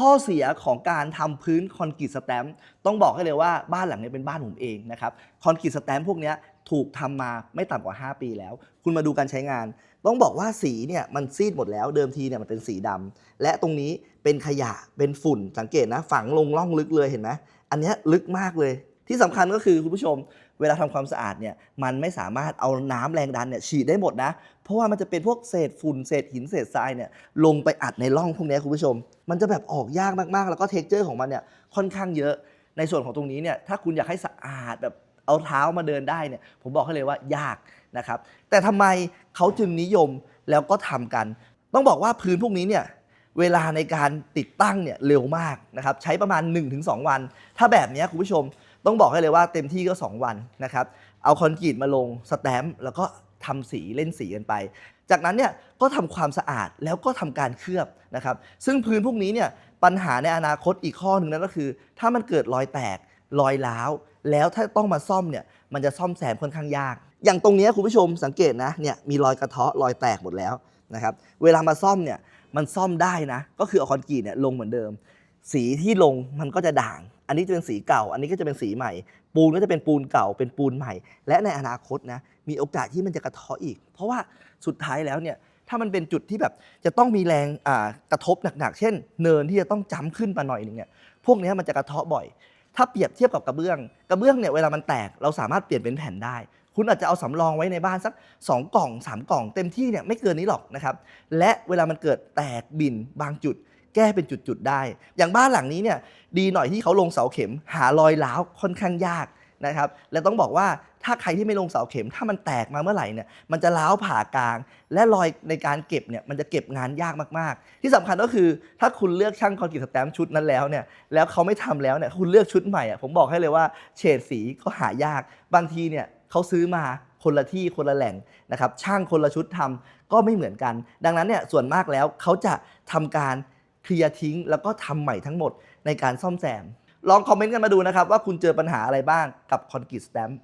ข้อเสียของการทำพื้นคอนกรีตสแตมป์ต้องบอกให้เลยว่าบ้านหลังนี้เป็นบ้านผมเองนะครับคอนกรีตสแตมป์พวกนี้ถูกทำมาไม่ต่ำกว่า 5 ปีแล้ว คุณมาดูการใช้งาน ต้องบอกว่าสีเนี่ยมันซีดหมดแล้วเดิมทีเนี่ยมันเป็นสีดำและตรงนี้เป็นขยะเป็นฝุ่นสังเกตนะฝังลงล่องลึกเลยเห็นไหมอันนี้ลึกมากเลย ที่สำคัญก็คือคุณผู้ชม เวลาทำความสะอาดเนี่ยมันไม่สามารถเอาน้ำแรงดันเนี่ยฉีดได้หมดนะ เพราะว่ามันจะเป็นพวกเศษฝุ่นเศษหินเศษทรายเนี่ยลงไปอัดในร่องพวกนี้คุณผู้ชม มันจะแบบออกยากมากๆ แล้วก็เท็กเจอร์ของมันเนี่ยค่อนข้างเยอะในส่วนของตรงนี้เนี่ยถ้าคุณอยากให้สะอาดแบบเอาเท้ามาเดินได้เนี่ยผมบอกให้เลยว่ายากนะครับแต่ทำไมเขาจึงนิยมแล้วก็ทำกัน ต้องบอกว่าพื้นพวกนี้เนี่ย เวลาในการติดตั้งเนี่ยเร็วมากนะครับใช้ประมาณ 1-2 วัน ถ้าแบบนี้คุณผู้ชมต้องบอกให้เลยว่าเต็มที่ก็ 2 วันนะครับเอาคอนกรีตมาลงสแตมป์แล้วก็ทำสีเล่นสีกันไป จากนั้นเนี่ยก็ทำความสะอาดแล้วก็ทำการเคลือบนะครับ ซึ่งพื้นพวกนี้เนี่ยปัญหาในอนาคตอีกข้อหนึ่งนั่นก็คือ ถ้ามันเกิดรอยแตก รอยร้าว แล้วถ้าต้องมาซ่อมเนี่ยมันจะซ่อมแซมค่อนข้างยาก อย่างตรงนี้คุณผู้ชมสังเกตนะเนี่ยมีรอยกระเทาะรอยแตกหมดแล้วนะครับเวลามาซ่อมเนี่ยมันซ่อมได้นะ ก็คือเอาคอนกรีตเนี่ยลงเหมือนเดิม สีที่ลงมันก็จะด่าง อันนี้จะเป็นสีเก่า อันนี้ก็จะเป็นสีใหม่ ปูนก็จะเป็นปูนเก่าเป็นปูนใหม่ และในอนาคตนะมีโอกาสที่มันจะกระเทาะอีก เพราะว่าสุดท้ายแล้วเนี่ยถ้ามันเป็นจุดที่แบบจะต้องมีแรงกระทบหนักๆ เช่น เนินที่จะต้องจ้ำขึ้นมาหน่อยหนึงเนี่ยพวกนี้มันจะกระเทาะบ่อย ถ้าเปรียบเทียบกับกระเบื้อง กระเบื้องเนี่ยเวลามันแตกเราสามารถเปลี่ยนเป็นแผ่นได้ คุณอาจจะเอาสำรองไว้ในบ้านสัก 2 กล่อง 3 กล่อง เต็มที่เนี่ยไม่เกินนี้หรอกนะครับ และเวลามันเกิดแตกบินบางจุด แก้เป็นจุดๆได้ อย่างบ้านหลังนี้เนี่ยดีหน่อยที่เขาลงเสาเข็มหารอยร้าวค่อนข้างยาก นะครับและต้องบอกว่าถ้าใครที่ไม่ลงเสาเข็ม ถ้ามันแตกมาเมื่อไหร่เนี่ยมันจะร้าวผ่ากลาง และรอยในการเก็บเนี่ยมันจะเก็บงานยากมากๆ ที่สำคัญก็คือถ้าคุณเลือกช่างคอนกรีตสแตมชุดนั้นแล้วเนี่ยแล้วเขาไม่ทำแล้วเนี่ยคุณเลือกชุดใหม่อะผมบอกให้เลยว่าเฉดสีก็หายากบางทีเนี่ยเขาซื้อมาคนละที่คนละแหล่งนะครับช่างคนละชุดทำก็ไม่เหมือนกัน ดังนั้นเนี่ยส่วนมากแล้วเขาจะทำการเคลียร์ทิ้ง แล้วก็ทำใหม่ทั้งหมดในการซ่อมแซม ลองคอมเมนต์กันมาดูนะครับว่าคุณเจอปัญหาอะไรบ้างกับคอนกรีตสแตมป์